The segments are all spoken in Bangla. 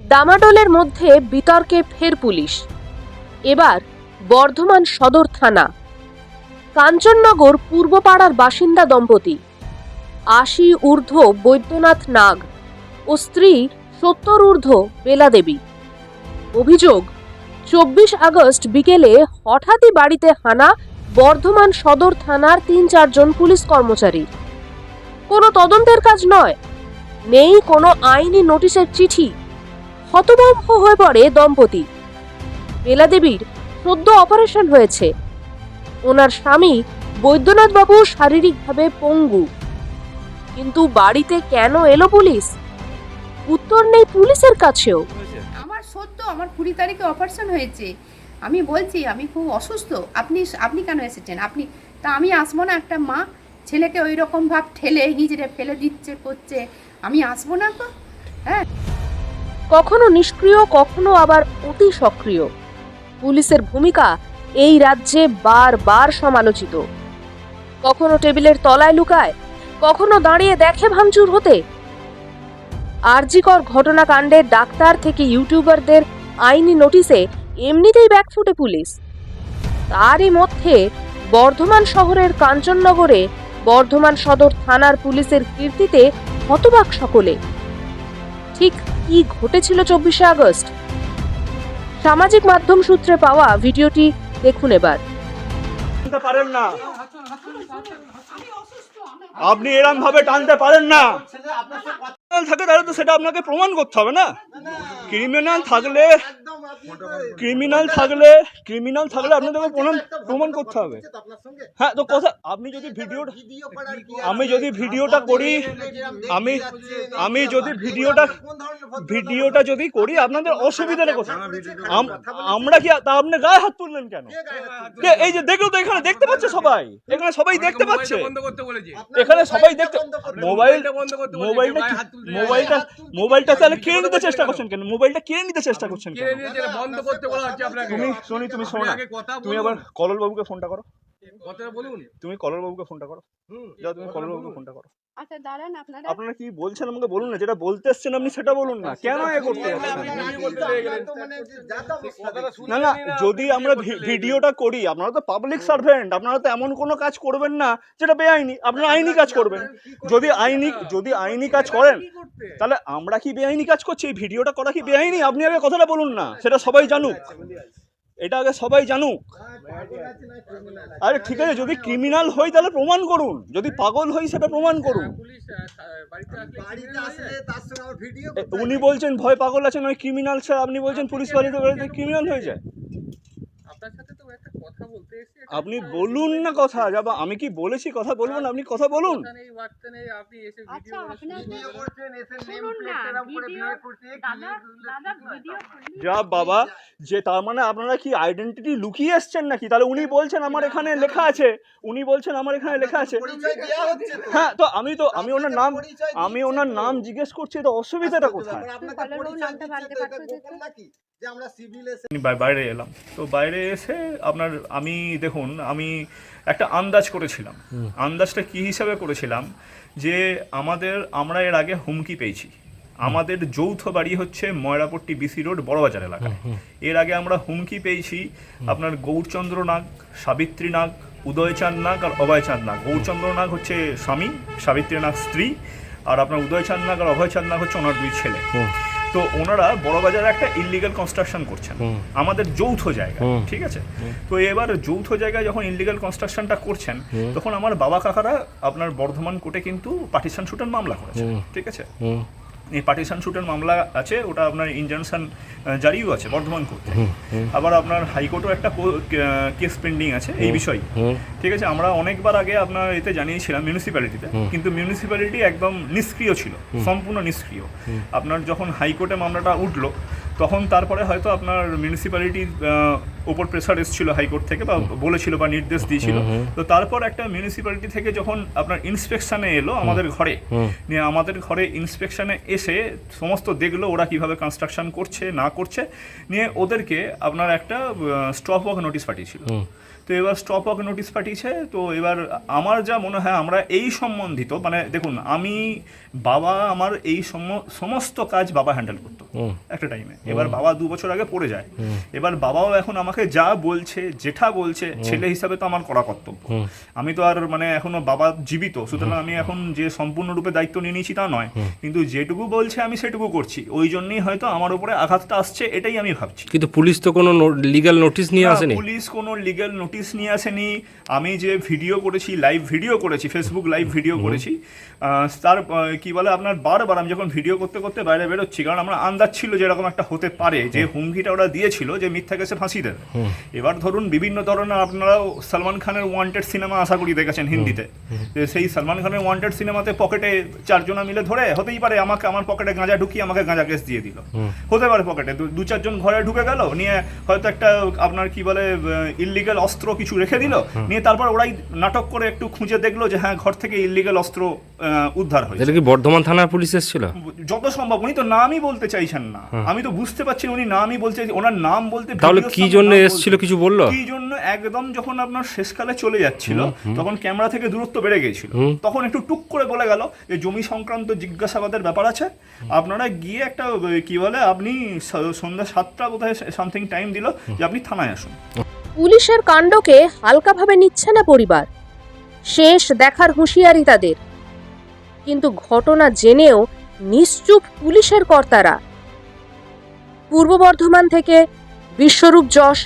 ডামাডোলের মধ্যে বিতর্কে ফের পুলিশ। এবার বর্ধমান সদর থানা। কাঞ্চননগর পূর্বপাড়ার বাসিন্দা দম্পতি, আশি ঊর্ধ্ব বৈদ্যনাথ নাগ ও স্ত্রী সত্তর ঊর্ধ্ব বেলা দেবী। অভিযোগ, চব্বিশ আগস্ট বিকেলে হঠাৎই বাড়িতে হানা বর্ধমান সদর থানার তিন চারজন পুলিশ কর্মচারী। কোনো তদন্তের কাজ নয়। নেই কোনো আইনি নোটিশের চিঠি। হতভম্ব হয়ে পড়ে দম্পতি। বেলা দেবীর সদ্য অপারেশন হয়েছে। ওনার স্বামী বৈদ্যনাথবাবু শারীরিকভাবে পঙ্গু। কিন্তু বাড়িতে কেন এলো পুলিশ? উত্তর নেই পুলিশের কাছেও। আমার সত্য, আমার কুড়ি তারিখে অপারেশন হয়েছে। আমি বলছি, আমি খুব অসুস্থ। আপনি আপনি কেন এসেছেন? আপনি, তা আমি আসব না একটা মা? ছেলেকে ওই রকম ভাব ঠেলে হিজড়ে ফেলে দিচ্ছে, করছে। আমি আসব না তো হ্যাঁ? কখনো নিষ্ক্রিয়, কখনো আবার অতি সক্রিয়। পুলিশের ভূমিকা এই রাজ্যে বারবার সমালোচিত। কখনো টেবিলের তলায় লুকায়, কখনো দাঁড়িয়ে দেখে ভাঙচুর হতে। আরজিকর ঘটনাকাণ্ডে ডাক্তার থেকে ইউটিউবারদের আইনি নোটিশে এমনিতেই ব্যাকফুটে পুলিশ। তারই মধ্যে বর্ধমান শহরের কাঞ্চননগরে বর্ধমান সদর থানার পুলিশের কীর্তিতে হতবাক সকলে। ঠিক কি ঘটেছিল চব্বিশে আগস্ট? সামাজিক মাধ্যম সূত্রে পাওয়া ভিডিওটি দেখুন এবার। পারেন না। আপনি এরম ভাবে টানতে পারেন না। থাকে তাহলে তো সেটা আপনাকে প্রমাণ করতে হবে না। ক্রিমিনাল থাকলে ক্রিমিনাল থাকলে ক্রিমিনাল থাকলে আপনাদেরকে প্রমাণ প্রমাণ করতে হবে। হ্যাঁ তো কথা আপনি যদি ভিডিও আমি যদি ভিডিওটা করি আমি আমি যদি ভিডিওটা ভিডিওটা যদি করি আপনাদের অসুবিধাটা কোথায় আম- আমরা কি তা আপনি গায়ে হাত তুললেন কেন? এই যে দেখল তো এখানে দেখতে পাচ্ছে সবাই। এখানে সবাই দেখতে পাচ্ছে। বন্ধ করতে বলেছি। এখানে সবাই দেখতে মোবাইল মোবাইলটা বন্ধ করতে বলেছি, মোবাইলটা মোবাইলটা মোবাইলটা তাহলে কেড়ে নিতে চেষ্টা করছেন কেন? মোবাইলটা কেড়ে নিতে চেষ্টা করছেন কেন? বন্ধ করতে বলা হচ্ছে আপনাকে। তুমি শুনি তুমি শোনো না। আগে কথা তুমি আবার কলল বাবুকে ফোনটা করো। কথাটা বলুন। তুমি কলল বাবুকে ফোনটা করো। হুম, যাও তুমি কলল বাবুকে ফোনটা করো। আচ্ছা দাঁড়ান আপনারা আপনারা কি বলছেন আমাকে বলুন না যেটা বলতে এসছেন আপনি সেটা বলুন না। কেন এ করতে না না যদি আমরা ভিডিওটা করি আপনারা তো পাবলিক সার্ভেন্ট আপনারা তো এমন কোনো কাজ করবেন না যেটা বেআইনি আপনারা আইনি কাজ করবেন। যদি আইনি যদি আইনি কাজ করেন তাহলে আমরা কি বেআইনি কাজ করছি? এই ভিডিওটা করা কি বেআইনি? আপনি আগে কথাটা বলুন না সেটা সবাই জানুক। এটা আগে সবাই জানুক। আরে ঠিক আছে যদি ক্রিমিনাল হই তাহলে প্রমাণ করুন। যদি পাগল হই সেটা প্রমাণ করুন। উনি বলছেন ভয় পাগল আছে নয় ক্রিমিনাল স্যার আপনি বলছেন পুলিশ বাড়িতে বাড়িতে ক্রিমিনাল হয়ে যায়। আপনার সাথে তো একটা কথা বলতে আপনি বলুন না কথা যাবা আমি কি বলেছি কথা বলব না আপনি কথা বলুন। আচ্ছা যা বাবা যে তার মানে আপনারা কি আইডেন্টিটি লুকিয়ে এসছেন নাকি? তাহলে উনি বলছেন আমার এখানে লেখা আছে উনি বলছেন আমার এখানে লেখা আছে। হ্যাঁ তো আমি তো আমি ওনার নাম আমি ওনার নাম জিজ্ঞেস করছি তো অসুবিধাটা কোথায়? যে আমরা সিভিল বাইরে এলাম। তো বাইরে এসে আপনার আমি দেখুন আমি একটা আন্দাজ করেছিলাম। আন্দাজটা কি হিসাবে করেছিলাম? যে আমাদের আমরা এর আগে হুমকি পেয়েছি। আমাদের যৌথ বাড়ি হচ্ছে ময়রাপট্টি বিসি রোড বড়বাজার এলাকায় এর আগে আমরা হুমকি পেয়েছি আপনার গৌরচন্দ্র নাগ সাবিত্রী নাগ উদয়চাঁদ নাগ আর অভয়চাঁদ নাগ। গৌরচন্দ্র নাগ হচ্ছে স্বামী সাবিত্রী নাগ স্ত্রী আর আপনার উদয়চাঁদ নাগ আর অভয়চাঁদ নাগ হচ্ছে ওনার দুই ছেলে। তো ওনারা বড়বাজারে একটা ইলিগাল কনস্ট্রাকশন করছেন। আমাদের যৌথ জায়গা ঠিক আছে? তো এবার যৌথ জায়গায় যখন ইলিগাল কনস্ট্রাকশনটা করছেন তখন আমার বাবা কাকারা আপনার বর্ধমান কোর্টে কিন্তু পার্টিশন শুটের মামলা করেছে ঠিক আছে? এই পার্টিশন শুটের মামলা আছে ওটা আপনার ইনজাংশন জারিও আছে বর্ধমান কোর্টে আবার আপনার হাইকোর্টও একটা কেস পেন্ডিং আছে এই বিষয়ে। ঠিক আছে আমরা অনেকবার আগে আপনার এতে জানিয়েছিলাম মিউনিসিপ্যালিটিতে কিন্তু মিউনিসিপ্যালিটি একদম নিষ্ক্রিয় ছিল সম্পূর্ণ নিষ্ক্রিয়। আপনার যখন হাইকোর্টে মামলাটা উঠল তখন তারপরে হয়তো আপনার মিউনিসিপ্যালিটির ওপর প্রেসার এসেছিল হাইকোর্ট থেকে বা বলেছিল বা নির্দেশ দিয়েছিল। তো তারপর একটা মিউনিসিপ্যালিটি থেকে যখন আপনার ইন্সপেকশনে এলো আমাদের ঘরে নিয়ে আমাদের ঘরে ইন্সপেকশনে এসে সমস্ত দেখল ওরা কীভাবে কনস্ট্রাকশন করছে না করছে। নিয়ে ওদেরকে আপনার একটা স্টপ ওয়ার্ক নোটিশ পাঠিয়েছিল। তো এবার স্টপ ওয়ার্ক নোটিশ পাঠিয়েছে। তো এবার আমার যা মনে হয় আমরা এই সম্বন্ধিত মানে দেখুন আমি বাবা আমার এই সম- সমস্ত কাজ বাবা হ্যান্ডেল করতো একটা টাইমে এবার বাবা দু বছর আগে পড়ে যায়। এবার বাবাও এখন আমাকে যা বলছে যেটা বলছে ছেলে হিসাবে তো আমার করা কর্তব্য। আমি তো আর মানে এখনও বাবা জীবিত সুতরাং আমি এখন যে সম্পূর্ণরূপে দায়িত্ব নিয়ে নিয়েছি তা নয়। কিন্তু যেটুকু বলছে আমি সেটুকু করছি। ওই জন্যই হয়তো আমার উপরে আঘাতটা আসছে এটাই আমি ভাবছি। কিন্তু পুলিশ তো কোনো লিগ্যাল নোটিশ নিয়ে আসেনি? পুলিশ কোনো লিগ্যাল নোটিশ নিয়ে আসেনি। আমি যে ভিডিও করেছি লাইভ ভিডিও করেছি ফেসবুক লাইভ ভিডিও করেছি তার কি বলে আপনার বারবার আমি যখন ভিডিও করতে করতে বাইরে বেরোচ্ছি কারণ আমার আন্দাজ ছিল যে এরকম একটা হতে পারে যে হুমকিটা ওরা দিয়েছিল যে মিথ্যা কেসে ফাঁসি দেবে। এবার ধরুন বিভিন্ন ধরনের আপনারাও সালমান খানের ওয়ান্টেড সিনেমা আশা করি দেখেছেন হিন্দিতে। সেই সালমান খানের ওয়ান্টেড সিনেমাতে পকেটে চারজনা মিলে ধরে হতেই পারে আমাকে আমার পকেটে গাঁজা ঢুকিয়ে আমাকে গাঁজা কেস দিয়ে দিল। হতে পারে পকেটে দু- দু চারজন ঘরে ঢুকে গেল নিয়ে হয়তো একটা আপনার কি বলে ইল্লিগাল অস্ত্র কিছু রেখে দিল নিয়ে তারপর ওরাই নাটক করে একটু খুঁজে দেখল যে হ্যাঁ ঘর থেকে ইল্লিগাল অস্ত্র উদ্ধার হয়েছে। কি বর্ধমান থানার পুলিশ এসেছিল? যত সম্ভব উনি তো নামই বলতে চাইছেন না। আমি তো বুঝতে পারছি উনি নামই বলতে ওনার নাম বলতে তাহলে কি জন্য বলতে- এসেছিল কিছু বলল? কি জন্য একদম যখন আপনার শেষকালে চলে যাচ্ছিল তখন ক্যামেরা থেকে দূরত্ব বেড়ে গিয়েছিল। তখন একটু টুক করে বলে গেল যে জমি সংক্রান্ত জিজ্ঞাসাবাদের ব্যাপার আছে। আপনারা গিয়ে একটা কি বলে আপনি সন্ধ্যা সাতটা বোধহয় সামথিং টাইম দিল যে আপনি থানায় আসুন। পুলিশের কাণ্ডকে হালকাভাবে নিচ্ছে না পরিবার। শেষ দেখার হুঁশিয়ারি তাদের। কিন্তু ঘটনা জেনেও নিশ্চুপ পুলিশের কর্তারা। পূর্ব বর্ধমান থেকে বিশ্বরূপ যশ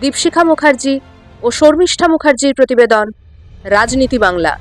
দীপশিখা মুখার্জি ও শর্মিষ্ঠা মুখার্জির প্রতিবেদন রাজনীতি বাংলা।